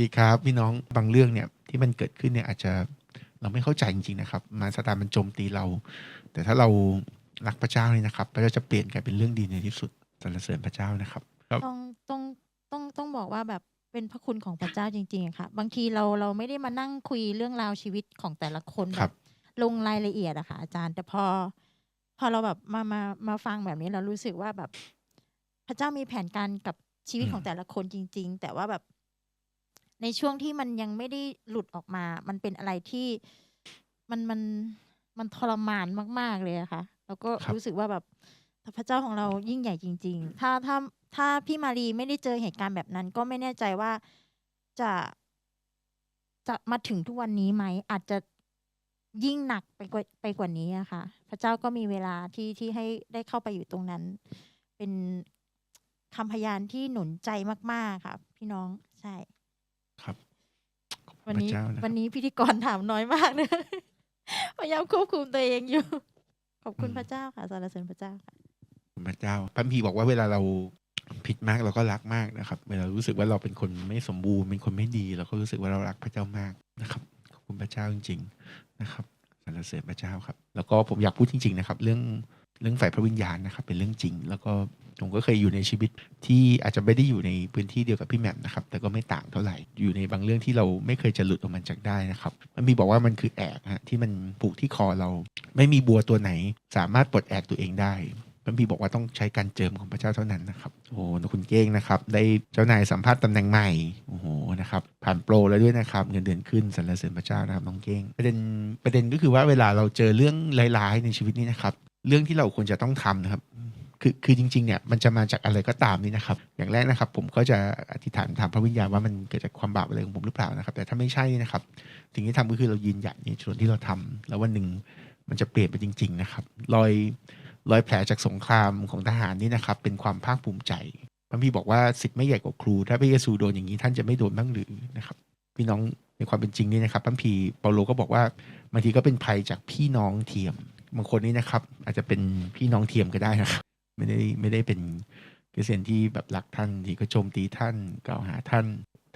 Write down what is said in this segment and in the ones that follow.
ดีครับพี่น้องบางเรื่องเนี่ยที่มันเกิดขึ้นเนี่ยอาจจะเราไม่เข้าใจจริงๆนะครับมารซาตานมันโจมตีเรา แต่ถ้าเรารักพระเจ้านี่นะครับ พระเจ้าจะเปลี่ยนกลายเป็นเรื่องดีในที่สุดสรรเสริญพระเจ้านะครับครับต้องต้องต้องต้องบอกว่าแบบเป็นพระคุณของพระเจ้าจริงๆอะค่ะ บางทีเราเราไม่ได้มานั่งคุยเรื่องราวชีวิตของแต่ละคนคแบรับบลงรายละเอียดอะค่ะอาจารย์แต่พอ พอเราแบบมามามาฟังแบบนี้เรารู้สึกว่าแบบ พระเจ้ามีแผนการกับชีวิตอืมของแต่ละคนจริง ๆ แต่ว่าแบบ ในช่วงที่มันยังไม่ได้หลุดออกมา มันเป็นอะไรที่มันมันมันทรมานมาก ๆ เลยอะค่ะ แล้วก็ครับรู้สึกว่าแบบพระเจ้าของเรายิ่งใหญ่จริง ๆ ถ้าถ้าถ้าพี่มารีไม่ได้เจอเหตุการณ์แบบนั้น ก็ไม่แน่ใจว่าจะจะมาถึงทุกวันนี้ไหม อาจจะยิ่งหนักไปกว่าไปกว่านี้อะค่ะ พระเจ้าก็มีเวลาที่ที่ให้ได้เข้าไปอยู่ตรงนั้น เป็นคำพยานที่หนุนใจมาก ๆ ค่ะ พี่น้องใช่ครับขอบคุ วัณนพระนี้เจ้านะควัรับนนี้พิธีกรถามน้อยมากเลยพยายามควบคุมตัวเองอยู่ ขอบคุณพระเจ้าค่ะสรรเสริญพระเจ้าค่ะขอบคุณพระเจ้าพระพีร์บอกว่าเวลาเราผิดมากเราก็รักมากนะครับ เวลารู้สึกว่าเราเป็นคนไม่สมบูรณ์เป็นคนไม่ดี เราก็รู้สึกว่าเรารักพระเจ้ามากนะครับขอบคุณพระเจ้าจริง ๆ นะครับสรรเสริญพระเจ้าครับ แล้วก็ผมอยากพูดจริง ๆ นะครับ เรื่อง เรื่องฝ่ายพระวิญญาณนะครับเป็นเรื่องจริง แล้วก็ผมก็เคยอยู่ในชีวิตที่อาจจะไม่ได้อยู่ในพื้นที่เดียวกับพี่แหม่มนะครับ แต่ก็ไม่ต่างเท่าไหร่ อยู่ในบางเรื่องที่เราไม่เคยจะหลุดออกมาจากได้นะครับ มันมีบอกว่ามันคือแอกฮะที่มันผูกที่คอเรา ไม่มีบัวตัวไหน สามารถปลดแอกตัวเองได้ันพีบอกว่าต้องใช้การเจิมของพระเจ้าเท่านั้นนะครับ โอ้โหคุณเก้งนะครับ ได้เจ้านายสัมภาษณ์ตำแหน่งใหม่ โอ้โห นะครับ ผ่านโปรแล้วด้วยนะครับ เงินเดือนขึ้นสรรเสริญพระเจ้านะครับ น้องเก้ง ประเด็นประเด็นก็คือว่าเวลาเราเจอเรื่องร้ายๆในชีวิตนี้นะครับ เรื่องที่เราควรจะต้องทำนะครับ คือคือจริงๆเนี่ยมันจะมาจากอะไรก็ตามนี่นะครับ อย่างแรกนะครับ ผมก็จะอธิษฐานถามพระวิญญาณว่ามันเกิดจากความบาปอะไรของผมหรือเปล่านะครับ แต่ถ้าไม่ใช่นี่นะครับสิ่งที่ทำก็คือเรายืนหยัดในส่วนที่เราทำแล้ววันหนึ่งมันจะเปลี่ยนไปจริง ๆ นะครับ รอยรอยแผลจากสงครามของทหารนี่นะครับ เป็นความภาคภูมิใจพระพี่บอกว่าสิทธิ์ไม่ใหญ่กว่าครู ถ้าพระเยซูโดนอย่างนี้ท่านจะไม่โดนบ้างหรือนะครับ พี่น้องในความเป็นจริงนี่นะครับพระพีเปาโลก็บอกว่าบางทีก็เป็นภัยจากพี่น้องเทียม บางคนนี่นะครับ อาจจะเป็นพี่น้องเทียมก็ได้นะครับ ไม่ได้ไม่ได้เป็นคริสเตียนที่แบบรักท่านที่ก็โจมตีท่านกล่าวหาท่าน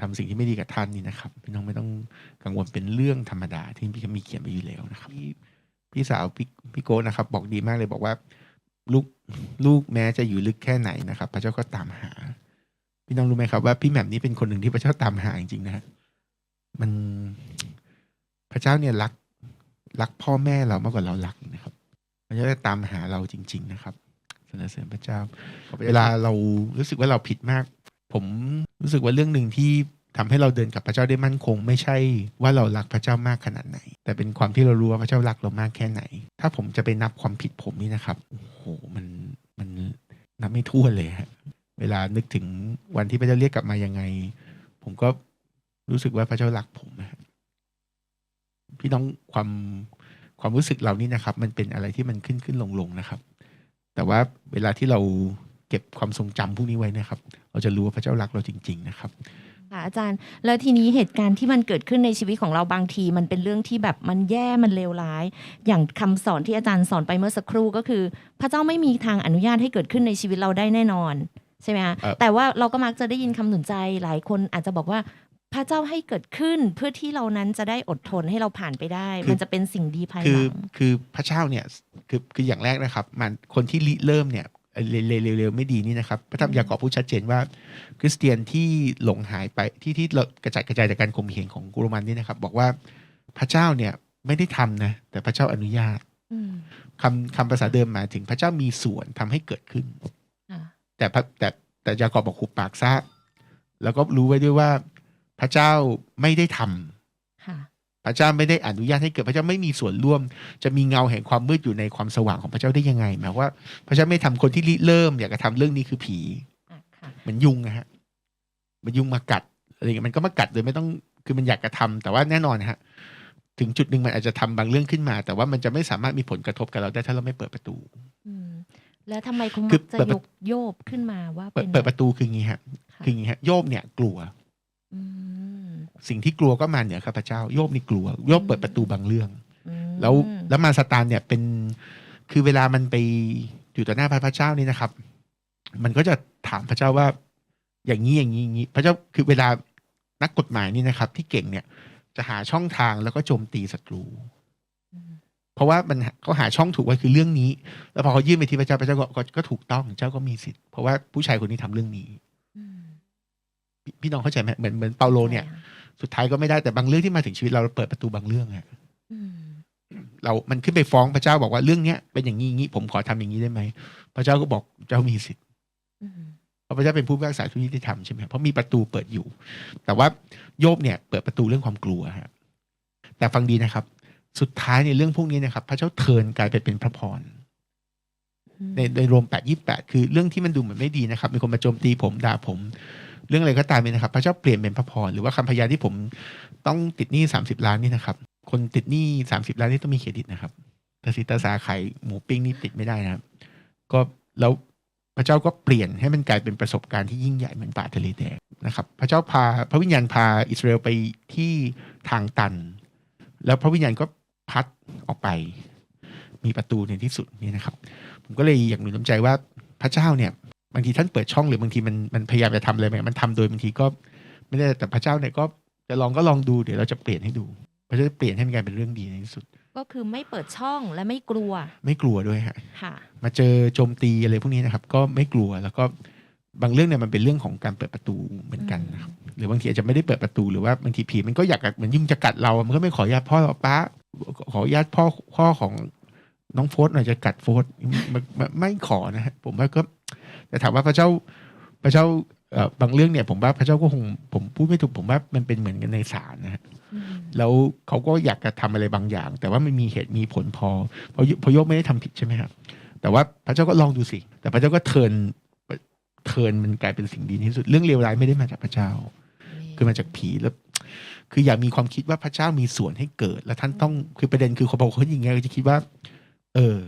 ทำสิ่งที่ไม่ดีกับท่านนี่นะครับพี่น้องไม่ต้องกังวลเป็นเรื่องธรรมดาที่พี่มีเขียนไว้อยู่แล้วนะครับพี่พี่สาวพี่พี่โก้นะครับ บอกดีมากเลยบอกว่าลูกลูกแม้จะอยู่ลึกแค่ไหนนะครับ พระเจ้าก็ตามหา พี่น้องรู้ไหมครับว่าพี่แหม่มนี่เป็นคนหนึ่งที่พระเจ้าตามหาจริงๆนะมันพระเจ้าเนี่ยรัก รักพ่อแม่เรามากกว่าเรารักนะครับพระเจ้าจะตามหาเราจริง ๆ นะครับสรรเสริญพระเจ้า เวลาเรารู้สึกว่าเราผิดมาก ผมรู้สึกว่าเรื่องหนึ่งที่ทำให้เราเดินกับพระเจ้าได้มั่นคง ไม่ใช่ว่าเรารักพระเจ้ามากขนาดไหน แต่เป็นความที่เรารู้ว่าพระเจ้ารักเรามากแค่ไหน ถ้าผมจะไปนับความผิดผมนี่นะครับโอ้โหมันมันนับไม่ถ้วนเลยฮะเวลานึกถึงวันที่พระเจ้าเรียกกลับมายังไง ผมก็รู้สึกว่าพระเจ้ารักผมนะฮะ พี่น้องความความรู้สึกเรานี่นะครับ มันเป็นอะไรที่มันขึ้นขึ้นลงลงนะครับ แต่ว่าเวลาที่เราเก็บความทรงจำพวกนี้ไว้นะครับ เราจะรู้ว่าพระเจ้ารักเราจริง ๆ นะครับค่ะอาจารย์แล้วทีนี้เหตุการณ์ที่มันเกิดขึ้นในชีวิตของเราบางที มันเป็นเรื่องที่แบบมันแย่มันเลวร้าย อย่างคำสอนที่อาจารย์สอนไปเมื่อสักครู่ก็คือ พระเจ้าไม่มีทางอนุญาตให้เกิดขึ้นในชีวิตเราได้แน่นอนใช่ไหมคะเอ่อแต่ว่าเราก็มักจะได้ยินคำหนุนใจหลายคนอาจจะบอกว่า พระเจ้าให้เกิดขึ้นเพื่อที่เรานั้นจะได้อดทนให้เราผ่านไปได้ มันจะเป็นสิ่งดีภายคืหอลังคือพระเจ้าเนี่ยคือคืออย่างแรกนะครับ มันคนที่ริเริ่มเนี่ยเร็วเร็วๆไม่ดีนี่นะครับพระธรรมยากอบพูดชัดเจนว่า คริสเตียนที่หลงหายไปที่ที่เรากระจายกระจายจากการข่มเหงของกุโรมันนี่นะครับ บอกว่าพระเจ้าเนี่ยไม่ได้ทำนะ แต่พระเจ้าอนุญาตอืมคำคำภาษาเดิมหมายถึงพระเจ้ามีส่วนทำให้เกิดขึ้นค่ะแต่พระแต่แต่ยากอบบอกหุบปากซะแล้วก็รู้ไว้ด้วยว่า พระเจ้าไม่ได้ทำค่ะพระเจ้าไม่ได้อนุญาตให้เกิดพระเจ้าไม่มีส่วนร่วม จะมีเงาแห่งความมืดอยู่ในความสว่างของพระเจ้าได้ยังไงหมายว่า พระเจ้าไม่ทำคนที่ริเริ่ม อยากจะทำเรื่องนี้คือผีอะค่ะเหมือนยุงนะฮะมันยุงมากัดอะไรอย่างเงี้ยมันก็มากัดโดยไม่ต้องคือมันอยากกระทำแต่ว่าแน่นอนนะฮะถึงจุดหนึ่งมันอาจจะทำบางเรื่องขึ้นมา แต่ว่ามันจะไม่สามารถมีผลกระทบกับเราได้ถ้าเราไม่เปิดประตูอืมแล้วทำไมคุณคืมัอกจะเปิดยกโยบขึ้นมาว่าเปิเป็ดนเปิดประตูคืออย่างงี้ฮะค่ะคืออย่างงี้ฮะโยบเนี่ยกลัว อืมสิ่งที่กลัวก็มาเหนือข้าพเจ้าโยบนี่กลัวโยบเปิดประตูบางเรื่อง อืมแล้วแล้วมารซาตานเนี่ยเป็นคือเวลามันไปอยู่ต่อหน้าพระเจ้านี่นะครับ มันก็จะถามพระเจ้าว่า อย่างนี้อย่างนี้อย่างนี้พระเจ้าคือเวลานักกฎหมายนี่นะครับ ที่เก่งเนี่ยจะหาช่องทางแล้วก็โจมตีศัตรู เพราะว่ามันเขาหาช่องถูกไว้คือเรื่องนี้ แล้วพอเขายื่นไปที่พระเจ้าพระเจ้าก็ก็ก็ถูกต้องเจ้าก็มีสิทธิ์เพราะว่าผู้ชายคนนี้ทำเรื่องนี้ พี่พี่น้องเข้าใจไหมเหมือนเหมือนเปาโลเนี่ย สุดท้ายก็ไม่ได้แต่บางเรื่องที่มาถึงชีวิตเราเราเปิดประตูบางเรื่องอะเรา มันขึ้นไปฟ้องพระเจ้าบอกว่าเรื่องเนี้ยเป็นอย่างนี้อย่างนี้ผมขอทำอย่างนี้ได้ไหมพระเจ้าก็บอกเจ้ามีสิทธิ์เพราะพระเจ้าเป็นผู้พิพากษาทุกยุติธรรมใช่ไหมเพราะมีประตูเปิดอยู่ แต่ว่าโยบเนี่ยเปิดประตูเรื่องความกลัวฮะแต่ฟังดีนะครับ สุดท้ายในเรื่องพวกนี้นะครับ พระเจ้าเทิร์นกลายไปเป็นพระพรในในโรมแปดยี่แปดคือเรื่องที่มันดูเหมือนไม่ดีนะครับ มีคนมาโจมตีผมด่าผม เรื่องอะไรก็ตามเนี่ยนะครับ พระเจ้าเปลี่ยนเป็นพระพรหรือว่าคำพยานที่ผมต้องติดหนี้สามสิบล้านนี่นะครับ คนติดหนี้สามสิบล้านนี่ต้องมีเครดิตนะครับแต่สิตาสาขายหมูปิ้งนี่ติดไม่ได้นะครับ ก็แล้วพระเจ้าก็เปลี่ยนให้มันกลายเป็นประสบการณ์ที่ยิ่งใหญ่เหมือนป่าทะเลแดงนะครับ พระเจ้าพาพระวิญญาณพาอิสราเอลไปที่ทางตัน แล้วพระวิญญาณก็พัดออกไป มีประตูในที่สุดนี่นะครับ ผมก็เลยอยากหนุนน้ำใจว่าพระเจ้าเนี่ย บางทีท่านเปิดช่องหรือบางทีมันมันพยายามจะทำอะไรมันทำโดยบางทีก็ไม่ได้แต่พระเจ้าเนี่ยก็จะลองก็ลองดูเดี๋ยวเราจะเปลี่ยนให้ดูพระเจ้าจะเปลี่ยนให้มันกลายเป็นเรื่องดีในที่สุด ก็คือไม่เปิดช่องและไม่กลัว ไม่กลัวด้วยฮะค่ะมาเจอโจมตีอะไรพวกนี้นะครับ ก็ไม่กลัวแล้วก็บางเรื่องเนี่ยมันเป็นเรื่องของการเปิดประตูเหมือนกันนะครับหรือบางทีอาจจะไม่ได้เปิดประตูหรือว่าบางทีผีมันก็อยากเหมือนยิ่งจะกัดเรา มันก็ไม่ขออนุญาตพ่อป้าขออนุญาตพ่อพ่อของน้องโฟสหน่อยจะกัดโฟสมันมันไม่ขอนะฮะผมว่าก็ แต่ถามว่าพระเจ้าพระเจ้าเอ่อบางเรื่องเนี่ยผมว่าพระเจ้าก็คงผมพูดไม่ถูกผมว่ามันเป็นเหมือนกันในศาลนะฮะแล้วเขาก็อยากจะทำอะไรบางอย่าง แต่ว่ามันมีเหตุมีผลพอเพราะพอโยบไม่ได้ทำผิดใช่ไหมครับแต่ว่าพระเจ้าก็ลองดูสิ แต่พระเจ้าก็เทิร์นเทิร์นมันกลายเป็นสิ่งดีที่สุด เรื่องเลวร้ายไม่ได้มาจากพระเจ้า คือมาจากผีแล้ว คืออย่ามีความคิดว่าพระเจ้ามีส่วนให้เกิด แล้วท่านต้องคือประเด็นคือเขาบอกเขาอย่างเงี้ยจะคิดว่า เออ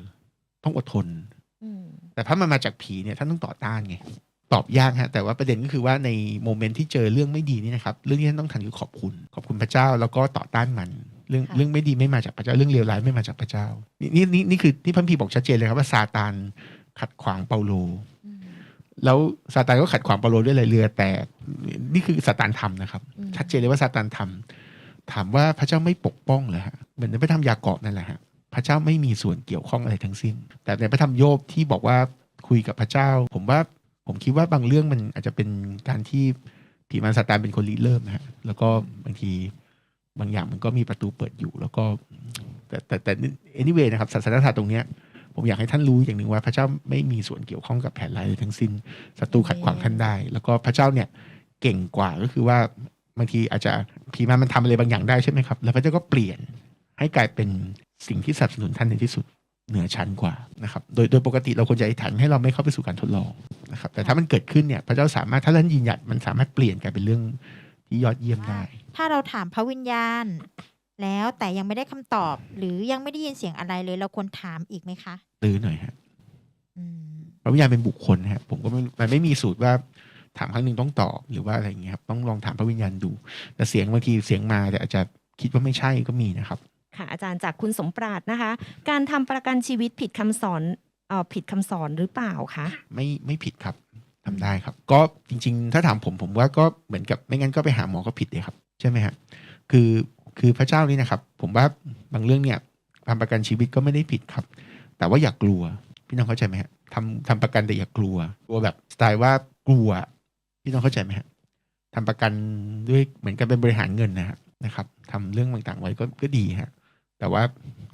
ต้องอดทน แต่ถ้ามันมาจากผีเนี่ยท่านต้องต่อต้านไงตอบยากฮะแต่ว่าประเด็นก็คือว่าในโมเมนต์ที่เจอเรื่องไม่ดีนี่นะครับเรื่องที่ท่านต้องทำคือขอบคุณ ขอบคุณพระเจ้าแล้วก็ต่อต้านมันเรื่องค่ะเรื่องไม่ดีไม่มาจากพระเจ้าเรื่องเลวร้ายไม่มาจากพระเจ้า นี่นี่นี่นี่คือที่พระคัมภีร์บอกชัดเจนเลยครับว่าซาตานขัดขวางเปาโล แล้วซาตานก็ขัดขวางเปาโลด้วยอะไรเรือแตกนี่คือซาตานทำนะครับอืมชัดเจนเลยว่าซาตานทำถามว่าพระเจ้าไม่ปกป้องเลยฮะเหมือนในพระธรรมยากอบนั่นแหละฮะ พระเจ้าไม่มีส่วนเกี่ยวข้องอะไรทั้งสิ้น แต่ในพระธรรมโยบที่บอกว่าคุยกับพระเจ้า ผมว่าผมคิดว่าบางเรื่องมันอาจจะเป็นการที่ผีมารซาตานเป็นคนริเริ่มนะฮะแล้วก็บางทีบางอย่างมันก็มีประตูเปิดอยู่ แล้วก็ แต่แต่แต่ anyway นะครับศาสนศาสตร์ตรงเนี้ยผมอยากให้ท่านรู้อย่างหนึ่งว่าพระเจ้าไม่มีส่วนเกี่ยวข้องกับแผนร้ายทั้งสิ้นศัตรูขัดขวางท่านได้ แล้วก็พระเจ้าเนี่ยเก่งกว่าก็คือว่าบางทีอาจจะผีมารมันทำอะไรบางอย่างได้ใช่ไหมครับ แล้วพระเจ้าก็เปลี่ยนให้กลายเป็น สิ่งที่สนับสนุนท่านในที่สุดเหนือชั้นกว่านะครับ โดยโดยปกติเราควรจะอธิษฐานให้เราไม่เข้าไปสู่การทดลองนะครับ แต่ถ้ามันเกิดขึ้นเนี่ยพระเจ้าสามารถถ้าท่านยืนหยัดมันสามารถเปลี่ยนกลายเป็นเรื่องที่ยอดเยี่ยมได้ ถ้าเราถามพระวิญญาณ แล้วแต่ยังไม่ได้คำตอบ หรือยังไม่ได้ยินเสียงอะไรเลย เราควรถามอีกไหมคะตื้อหน่อยฮะอืมพระวิญญาณเป็นบุคคลนะฮะผมก็ไม่มันไม่มีสูตรว่าถามครั้งหนึ่งต้องตอบหรือว่าอะไรอย่างเงี้ยครับต้องลองถามพระวิญญาณดู แต่เสียงบางทีเสียงมาแต่อาจจะคิดว่าไม่ใช่ก็มีนะครับ ค่ะอาจารย์จากคุณสมปราดนะคะ การทำประกันชีวิตผิดคำสอนเอ่อผิดคำสอนหรือเปล่าคะ ไม่ไม่ผิดครับทำได้ครับ ก็จริง ๆ ถ้าถามผมผมว่าก็เหมือนกับไม่งั้นก็ไปหาหมอก็ผิดเลยครับ ใช่ไหมฮะคือคือพระเจ้านี่นะครับ ผมว่าบางเรื่องเนี่ยทำประกันชีวิตก็ไม่ได้ผิดครับ แต่ว่าอย่ากลัว พี่น้องเข้าใจไหมฮะทำทำประกันแต่อย่ากลัวกลัวแบบสไตล์ว่ากลัว พี่น้องเข้าใจไหมฮะทำประกันด้วยเหมือนกันเป็นบริหารเงินนะฮะนะครับทำเรื่องต่างๆไว้ก็ก็ดีฮะ แต่ว่า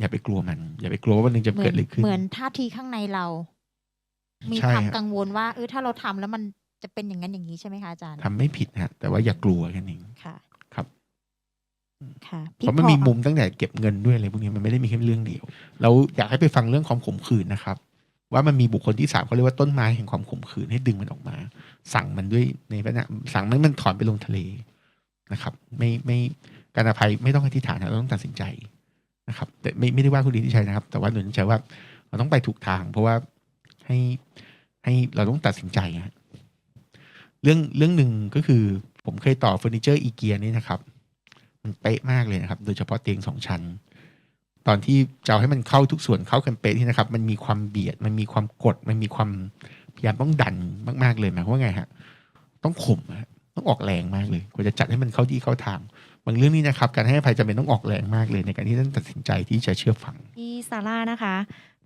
อย่าไปกลัวมัน อย่าไปกลัวว่าวันหนึงจะเหมืเกิอดนอะไรขึ้น เหมือนท่าทีข้างในเรา มีใช่ความฮะกังวลว่าเออถ้าเราทำแล้วมันจะเป็นอย่างนั้นอย่างนี้ใช่ไหมคะอาจารย์ทำไม่ผิดนะฮะ แต่ว่าอย่ากลัวแค่นั้นเองค่ะ ครับค่ะเพราะมันมีพอมุมตั้งแต่เก็บเงินด้วยอะไรพวกนี้มันไม่ได้มีแค่เรื่องเดียว เราอยากให้ไปฟังเรื่องความขมขื่นนะครับ ว่ามันมีบุคคลที่สามเขาเรียกว่าต้นไม้แห่งความขมขื่นให้ดึงมันออกมา สั่งมันด้วยในพระนะสั่งมันมันถอนไปลงทะเลนะครับ ไม่ไม่การอภัยไม่ต้องอธิษฐานนะเราต้องตัดสินใจ นะครับ แต่ไม่ไม่ได้ว่าคุณดีที่ใชัยนะครับ แต่ว่าหนุนใจว่าเราต้องไปถูกทาง เพราะว่าให้ให้เราต้องตัดสินใจฮะเรื่องเรื่องหนึ่งก็คือผมเคยต่อเฟอร์นิเจอร์อีเกียนี่นะครับ มันเป๊ะมากเลยนะครับ โดยเฉพาะเตียงสองชั้น ตอนที่จะเอาให้มันเข้าทุกส่วนเข้ากันเป๊ะที่นะครับ มันมีความเบียด มันมีความกด มันมีความพยายามต้องดันมาก ๆเลยหมายความว่าไงฮะ ต้องข่มฮะต้องออกแรงมากเลยกว่าจะจัดให้มันเข้าที่เข้าทาง บางเรื่องนี้นะครับการให้อภัยจำเป็นต้องออกแรงมากเลย ในการที่ท่านตัดสินใจที่จะเชื่อฟังพี่ซาร่านะคะ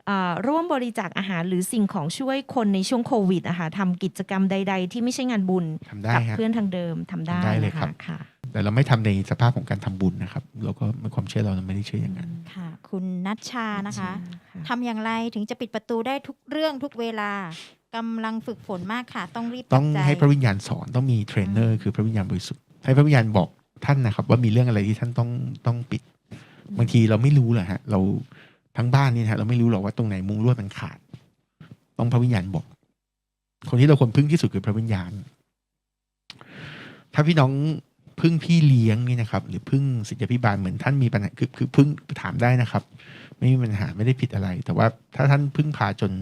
เอ่อร่วมบริจาคอาหารหรือสิ่งของช่วยคนในช่วงโควิดนะคะทำกิจกรรมใด ๆ ที่ไม่ใช่งานบุญทำได้กัฮะเพื่อนทางเดิมทำได้ทำได้เลยนะครัคะบค่ะ แต่เราไม่ทำในสภาพของการทำบุญนะครับเราก็ความเชื่อเราเราไม่ได้เชื่ออย่างนั้นค่ะ คุณนัชชานะคะค่ะทำอย่างไรถึงจะปิดประตูได้ทุกเรื่องทุกเวลากำลังฝึกฝนมากค่ะ ต้องรีบต้องตัดใจให้พระวิญญาณสอนต้องมีเทรนเนอร์คือพระวิญญาณบริสุทธิ์ให้พระวิญญาณบอก ท่านนะครับ ว่ามีเรื่องอะไรที่ท่านต้องต้องปิด บางทีเราไม่รู้แหละฮะ เราทั้งบ้านนี่นะฮะเราไม่รู้หรอกว่าตรงไหนมุ้งลวดมันขาด ต้องพระวิญญาณบอก คนที่เราควรพึ่งที่สุดคือพระวิญญาณ ถ้าพี่น้องพึ่งพี่เลี้ยงนี่นะครับ หรือพึ่งศิษยาพิบาลเหมือนท่านมีปัญหาคือคือพึ่งถามได้นะครับ ไม่มีปัญหาไม่ได้ผิดอะไร แต่ว่าถ้าท่านพึ่งพาจน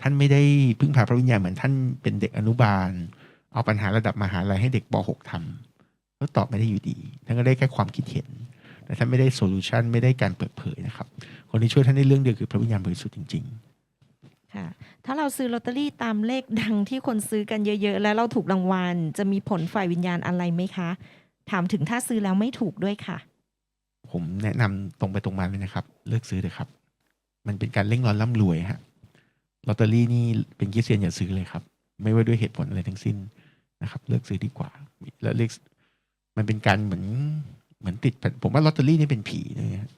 ท่านไม่ได้พึ่งพาพระวิญญาณเหมือนท่านเป็นเด็กอนุบาล เอาปัญหาระดับมหาลัยให้เด็กป .6 ทำ ก็ตอบไม่ได้อยู่ดีท่านก็ได้แค่ความคิดเห็นแต่ท่านไม่ได้โซลูชันไม่ได้การเปิดเผยนะครับ คนที่ช่วยท่านได้เรื่องเดียวคือพระวิญญาณบริสุทธิ์จริงค่ะ ถ้าเราซื้อลอตเตอรี่ตามเลขดังที่คนซื้อกันเยอะๆ แล้วเราถูกรางวัล จะมีผลฝ่ายวิญญาณอะไรไหมคะ ถามถึงถ้าซื้อแล้วไม่ถูกด้วยค่ะๆผมแนะนำตรงไปตรงมาเลยนะครับ เลิกซื้อเลยครับ มันเป็นการเร่งร้อนร่ำรวยฮะลอตเตอรี่นี่เป็นคริสเตียนอย่าซื้อเลยครับ ไม่ว่าด้วยเหตุผลอะไรทั้งสิ้นนะครับ เลิกซื้อดีกว่า แล้วเลข มันเป็นการเหมือนเหมือนติด ผมว่าลอตเตอรี่นี่เป็นผีนะฮะ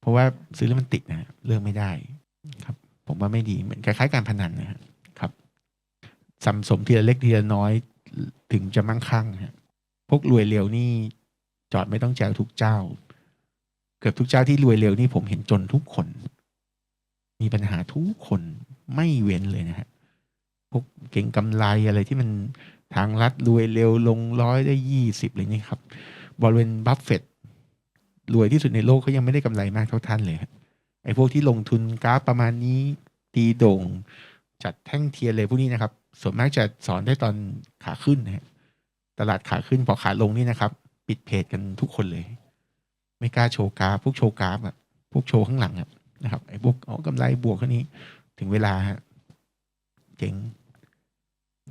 เพราะว่าซื้อแล้วมันติดนะฮะเลิกไม่ได้ ครับ ผมว่าไม่ดีเหมือนคล้ายๆการพนันนะฮะครับสัมสมทีละเล็กทีละน้อยถึงจะมั่งคั่งฮะพวกรวยเร็วนี่จอดไม่ต้องแจวทุกเจ้า เกือบทุกเจ้าที่รวยเร็วนี่ผมเห็นจนทุกคน มีปัญหาทุกคนไม่เว้นเลยนะฮะพวกเก่งกำไรอะไรที่มัน ทางลัดรวยเร็วลงร้อยได้ยี่สิบอะไรนี่ครับบริเวณบัฟเฟตรวยที่สุดในโลกเขายังไม่ได้กำไรมากเท่าท่านเลยไอ้พวกที่ลงทุนกราฟประมาณนี้ตีโด่ง จัดแท่งเทียนเลยพวกนี้นะครับ ส่วนมากจะสอนได้ตอนขาขึ้นนะฮะตลาดขาขึ้นพอขาลงนี่นะครับ ปิดเพจกันทุกคนเลย ไม่กล้าโชว์กราฟพวกโชว์กราฟอะพวกโชว์ข้างหลังอะนะครับไอ้พวกเอากำไรบวกแค่นี้ ถึงเวลาฮะเจ๊ง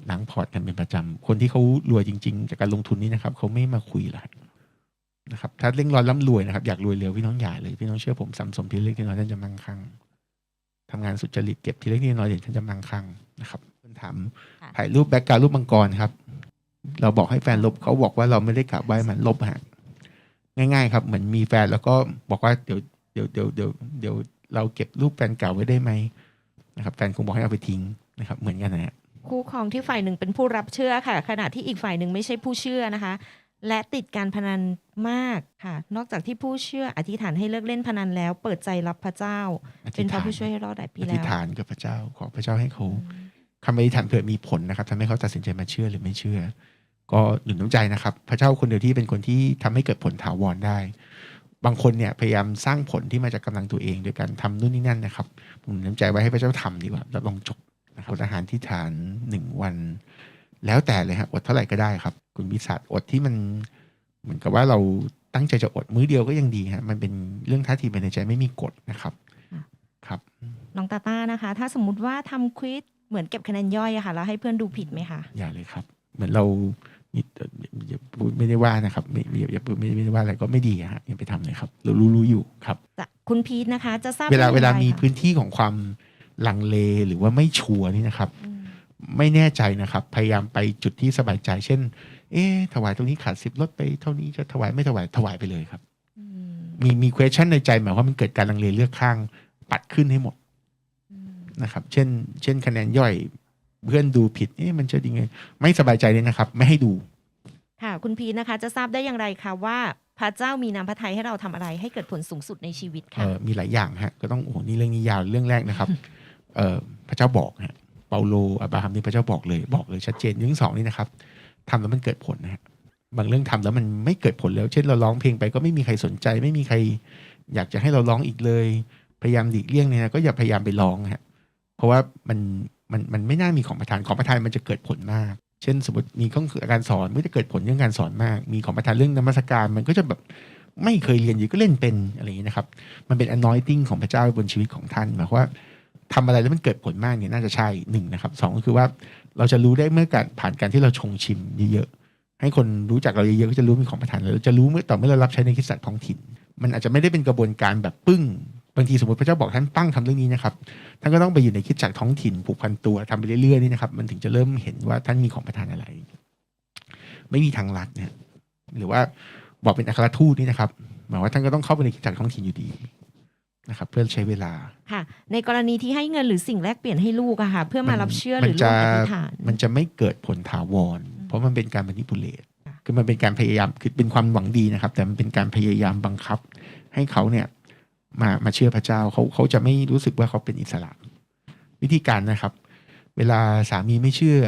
หลังพอร์ตกันเป็นประจำ คนที่เขารวยจริง ๆ จากการลงทุนนี่นะครับเขาไม่มาคุยหรอกนะครับ ถ้าเร่งร้อนร่ำรวยนะครับ อยากรวยเร็วพี่น้องอย่าเลย พี่น้องเชื่อผมสัมสมทีเล็กทีน้อยท่านจะมั่งคั่งทำงานสุจริตเก็บทีเล็กทีน้อยเดี๋ยวท่านจะมั่งคั่งนะครับคนถามค่ะถ่ายรูปแบ็กกราวด์รูปมังกรครับ เราบอกให้แฟนลบเขาบอกว่าเราไม่ได้กลับไหว้มันลบฮะง่ายๆ ครับ เหมือนมีแฟนแล้วก็บอกว่าเดี๋ยวเดี๋ยวเดี๋ยวเดี๋ยวเดี๋ยวเราเก็บรูปแฟนเก่าไว้ได้ไหมนะครับ แฟนคงบอกให้เอาไปทิ้งนะครับ เหมือนกันนะฮะ คู่ครองที่ฝ่ายหนึ่งเป็นผู้รับเชื่อค่ะ ขณะที่อีกฝ่ายหนึ่งไม่ใช่ผู้เชื่อนะคะ และติดการพนันมากค่ะ นอกจากที่ผู้เชื่ออธิษฐานให้เลิกเล่นพนันแล้ว เปิดใจรับพระเจ้าอเป็ธินษพระฐานผู้ช่วยให้รอดหลายปีอแล้ธิษวฐานกับพระเจ้าขอพระเจ้าให้เขาคำอธิษฐานเผื่อมีผลนะครับทำให้เขาตัดสินใจมาเชื่อหรือไม่เชื่อ ก็หนุนน้ำใจนะครับ พระเจ้าคนเดียวที่เป็นคนที่ทำให้เกิดผลถาวรได้ บางคนเนี่ยพยายามสร้างผลที่มาจากกำลังตัวเองโดยการทำนู่นนี่นั่นนะครับผมหนุนน้ำใจไว้ให้พระเจ้าทำดีกว่าแล้วลองจบ นะครับอดอาหารที่ฐานหนึ่งวัน แล้วแต่เลยฮะอดเท่าไหร่ก็ได้ครับ คุณวิสัทอดที่มันเหมือนกับว่าเราตั้งใจจะอดมื้อเดียวก็ยังดีฮะมันเป็นเรื่องท่าทีภายในใจไม่มีกฎนะครับครับน้องตาต้านะคะ ถ้าสมมุติว่าทำควิสเหมือนเก็บคะแนนย่อยอะค่ะ แล้วให้เพื่อนดูผิดไหมคะอย่าเลยครับ เหมือนเรานี่เอ่ออย่าพูดไม่ได้ว่านะครับไม่อย่าอย่าพูดไม่ไม่ได้ว่าอะไรก็ไม่ดีอะฮะอย่าไปทำเลยครับ เรารู้รู้อยู่ครับจะคุณพีทนะคะ จะทราบเวลาได้เวลาอย่งไรมีคะพื้นที่ของความ ลังเลหรือว่าไม่ชัวร์นี่นะครับอืมไม่แน่ใจนะครับ พยายามไปจุดที่สบายใจ เช่น เอ๊ะถวายตรงนี้ขาดสิบลดไปเท่านี้จะถวายไม่ถวายถวายไปเลยครับอืมมีมี question ในใจหมายว่ามันเกิดการลังเลเลือกข้างปัดขึ้นให้หมดอืมนะครับ เช่น เช่น คะแนนย่อยเพื่อนดูผิดเอ๊ะมันจะดีไง ไม่สบายใจเลยนะครับ ไม่ให้ดู ค่ะ คุณพีทนะคะ จะทราบได้อย่างไรคะว่าพระเจ้ามีน้ำพระทัยให้เราทำอะไรให้เกิดผลสูงสุดในชีวิตเอค่ะอมีหลายอย่างฮะก็ต้องโอ้โหนี่เรื่องนี้ยาวเรื่องแรกนะครับเออ พระเจ้าบอกฮะเปาโลอับราฮัมนี่พระเจ้าบอกเลยบอกเลยชัดเจนเรื่องสองนี่นะครับทำแล้วมันเกิดผลนะฮะบางเรื่องทำแล้วมันไม่เกิดผลแล้ว เช่นเราร้องเพลงไปก็ไม่มีใครสนใจ ไม่มีใคร อยากจะให้เราร้องอีกเลย พยายามหลีกเลี่ยงเนี่ยนะก็อย่าพยายามไปร้องฮะเพราะว่ามันมันมันไม่น่ามีของประทานของประทานมันจะเกิดผลมาก เช่น สมมติมีข้องการสอนมันจะเกิดผลเรื่องการสอนมาก มีของประทานเรื่องนมัสการมันก็จะแบบไม่เคยเรียนอยู่ก็เล่นเป็นอะไรอย่างนี้นะครับ มันเป็น anointing ของพระเจ้าบนชีวิตของท่านหมายควา มว่าทำอะไรแล้วมันเกิดผลมากเนี่ยน่าจะใช่หนึ่งนะครับสองก็คือว่าเราจะรู้ได้เมื่อการผ่านการที่เราชงชิมเยอะๆให้คนรู้จักเราเยอะๆก็จะรู้มีของประทานเราจะรู้เมื่อต่อเมื่อเรารับใช้ในคริสตจักรท้องถิ่น มันอาจจะไม่ได้เป็นกระบวนการแบบปึ้งบางทีสมมติพระเจ้าบอกท่านปั้งทำเรื่องนี้นะครับท่านก็ต้องไปอยู่ในคิดจักรท้องถิ่นผูกพันตัวทำไปเรื่อยๆนี่นะครับ มันถึงจะเริ่มเห็นว่าท่านมีของประทานอะไร ไม่มีทางลัดเนี่ยหรือว่าบอกเป็นอัครทูตนี่นะครับหมายว่าท่านก็ต้องเข้าไปในคิดจักรท้องถิ่นอยู่ดี นะครับเพื่อใช้เวลาค่ะ ในกรณีที่ให้เงินหรือสิ่งแลกเปลี่ยนให้ลูกอะค่ะเพื่อมารับเชื่อหมัรือจะร่วมอธิษฐานมันจะไม่เกิดผลถาวร เพราะมันเป็นการ m a นิ p u l a t e ค่ะคือมันเป็นการพยายามคือเป็นความหวังดีนะครับ แต่มันเป็นการพยายามบังคับ ให้เขาเนี่ยมามาเชื่อพระเจ้าเขาเขาจะไม่รู้สึกว่าเขาเป็นอิสระ วิธีการนะครับ เวลาสามีไม่เชื่อ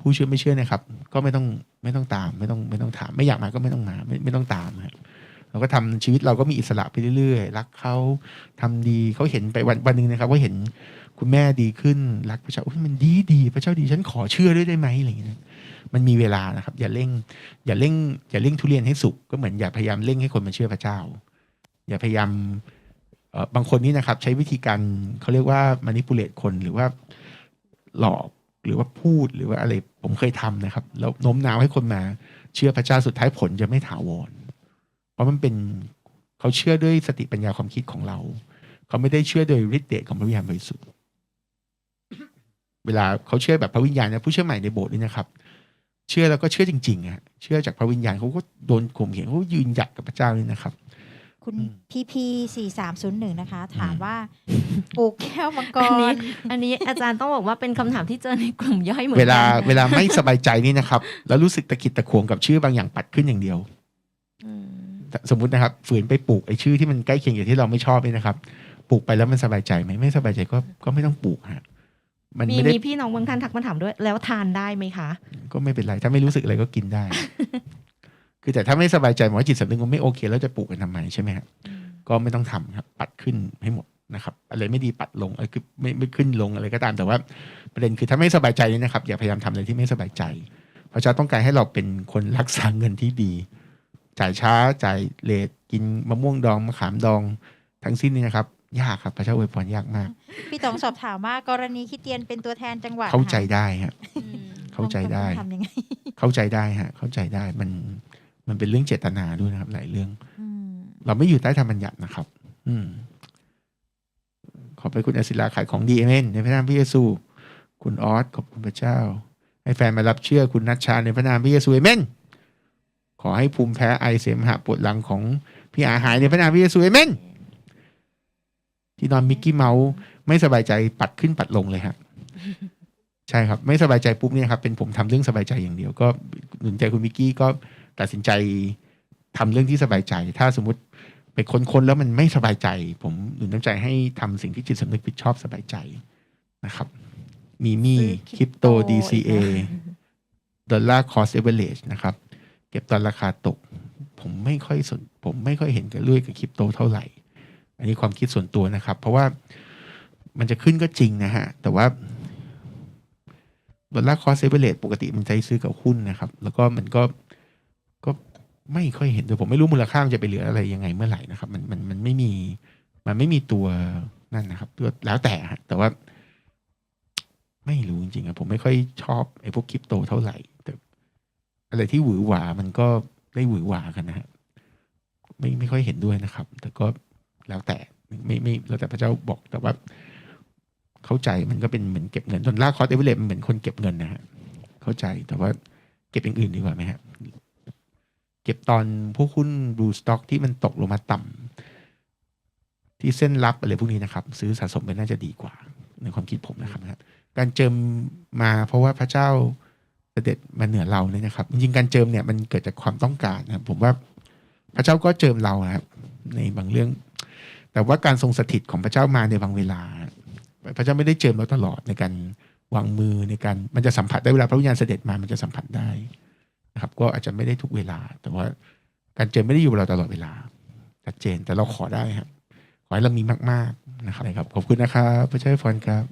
ผู้เชื่อไม่เชื่อนะครับ ก็ไม่ต้องไม่ต้องตาม ไม่ต้องไม่ต้องถาม ไม่อยากมาก็ไม่ต้องมา ไม่ไม่ต้องตามครับ เราก็ทำชีวิตเราก็มีอิสระไปเรื่อยๆ รักเขาทำดีเขาเห็นไปวันวันหนึ่งนะครับว่าเห็นคุณแม่ดีขึ้น รักพระเจ้าอุ๊ยมันดีดีพระเจ้าดีฉันขอเชื่อด้วยได้ไหมอะไรอย่างเงี้ยมันมีเวลานะครับ อย่าเร่ง อย่าเร่ง อย่าเร่งทุเรียนให้สุกก็เหมือนอย่าพยายามเร่งให้คนมาเชื่อพระเจ้า อย่าพยายามบางคนนี่นะครับ ใช้วิธีการเขาเรียกว่า manipulate คนหรือว่าหลอกหรือว่าพูดหรือว่าอะไรผมเคยทำนะครับ แล้วโน้มน้าวให้คนมาเชื่อพระเจ้าสุดท้ายผลจะไม่ถาวร เพราะมันเป็นเขาเชื่อด้วยสติปัญญาความคิดของเรา เขาไม่ได้เชื่อโดยฤทธิ์เดชของพระวิญญาณบริสุทธิ์เวลาเขาเชื่อแบบพระวิญญาณนะผู้เชื่อใหม่ในโบสถ์นี่นะครับ เชื่อแล้วก็เชื่อจริงๆอะเชื่อจากพระวิญญาณเขาก็โดนข่มเหงเขาก็ยืนหยัดกับพระเจ้านี่นะครับคุณอืมพีพีสี่สามศูนย์หนึ่งนะคะ ถามว่าปลูกแก้วมังกอันนี้รอันนี้อาจารย์ต้องบอกว่าเป็นคำถามที่เจอในกลุ่มย่อยเหมือนเวกัลาเวลาไม่สบายใจนี่นะครับ แล้วรู้สึกตะกิดตะขวงกับชื่อบางอย่างปัดขึ้นอย่างเดียวอืม สมมตินะครับ ฝืนไปปลูกไอ้ชื่อที่มันใกล้เคียงกับที่เราไม่ชอบนี่นะครับ ปลูกไปแล้วมันสบายใจไหมไม่สบายใจก็ก็ไม่ต้องปลูกฮะมันมีไม่ได้มีพี่น้องบางท่านทักมาถามด้วย แล้วทานได้ไหมคะ ก็ไม่เป็นไร ถ้าไม่รู้สึกอะไรก็กินได้ คือแต่ถ้าไม่สบายใจหมายว่าจิตสำนึกมันไม่โอเค แล้วจะปลูกกันทำไมใช่ไหมฮะก็ไม่ต้องทำครับ ปัดขึ้นให้หมดนะครับ อะไรไม่ดีปัดลงอะไรคือไม่ไม่ขึ้นลงอะไรก็ตามแต่ว่าประเด็นคือถ้าไม่สบายใจนี่นะครับ อย่าพยายามทำอะไรที่ไม่สบายใจ พระเจ้าต้องการให้เราเป็นคนรักษาเงินที่ดี จ่ายช้าจ่ายเลทกินมะม่วงดองมะขามดองทั้งสิ้นนี่นะครับ ยากครับพระเจ้าอวยพรยากมาก พี่ต๋องสอบถามว่ากรณีคริดเตียนเป็นตัวแทนจังหวัดเข้าใจค่ะได้ฮะอืมเข้าใจได้ต้องทำยังไงเข้าใจได้ฮะเข้าใจได้มันมันเป็นเรื่องเจตนาด้วยนะครับ หลายเรื่องอืมเราไม่อยู่ใต้ธรรมบัญญัตินะครับ อืม ขอบไปคุณอศิลาขายของดีเอเมนในพระนามพระเยซู คุณออสขอบคุณพระเจ้า ให้แฟนมารับเชื่อคุณนัชชาในพระนามพระเยซูเอเมนข อให้ภูมิแพ้ไอเสมหะปวดหลังของพี่อาหายในพระนามพระเยซูเอเมนที่นอนมิกกี้เมาส์ไม่สบายใจปัดขึ้นปัดลงเลยครับใช่ครับ ไม่สบายใจปุ๊บเนี่ยครับเป็นผมทำเรื่องสบายใจอย่างเดียว ก็หนุนใจคุณมิกกี้ก็ตัดสินใจทำเรื่องที่สบายใจ ถ้าสมมติไปค้นๆแล้วมันไม่สบายใจ ผมหนุนน้ำใจให้ทำสิ่งที่จิตสำนึกผิดชอบสบายใจนะครับมีมี่คริปโต DCA ดอลลาร์คอสเอเวอเรจนะครับ เก็บตอนราคาตก ผมไม่ค่อยสนผมไม่ค่อยเห็นกับด้ยกับคริปโตเท่าไหร่ อันนี้ความคิดส่วนตัวนะครับ เพราะว่ามันจะขึ้นก็จริงนะฮะ แต่ว่าดอลลาร์คอสเอเวอเรจปกติมันใช้ซื้อกับหุ้นนะครับ แล้วก็มันก็ก็ไม่ค่อยเห็นด้วยผมไม่รู้มูลค่ามันจะไปเหลืออะไรยังไงเมื่อไหร่นะครับ มันมันมันไม่มีมันไม่มีตัวนั่นนะครับก็แล้วแต่ฮะแต่ว่า ไม่รู้จริงๆอะผมไม่ค่อยชอบไอ้พวกคริปโตเท่าไหร่ แต่ อะไรที่หวือหวามันก็ได้หวือหวากันนะฮะไม่ไม่ค่อยเห็นด้วยนะครับ แต่ก็แล้วแต่ไม่ไม่แล้วแต่พระเจ้าบอกแต่ว่า เข้าใจมันก็เป็นเหมือนเก็บเงินจนลากคอสเอเวอเรมันเหมือนคนเก็บเงินนะฮะเข้าใจแต่ว่าเก็บอย่างอื่นดีกว่าไหมฮะเก็บตอนพวกหุ้นบูสต็อกที่มันตกลงมาต่ำที่เส้นรับอะไรพวกนี้นะครับ ซื้อสะสมไปน่าจะดีกว่าในความคิดผมนะครับการเจิมมาเพราะว่าพระเจ้า เสด็จมาเหนือเราเนี่ยนะครับ จริงการเจิมเนี่ยมันเกิดจากความต้องการนะครับ ผมว่าพระเจ้าก็เจิมเรานะครับ ในบางเรื่อง แต่ว่าการทรงสถิตของพระเจ้ามาในบางเวลา พระเจ้าไม่ได้เจิมเราตลอดในการวางมือในการมันจะสัมผัสได้เวลาพระวิญญาณเสด็จมามันจะสัมผัสได้นะครับ ก็อาจจะไม่ได้ทุกเวลา แต่ว่าการเจิมไม่ได้อยู่กับเราตลอดเวลาชัดเจนแต่เราขอได้ครับขอให้เรามีมาก ๆนะครับขอบคุณนะครับพระเจ้าให้พรครับ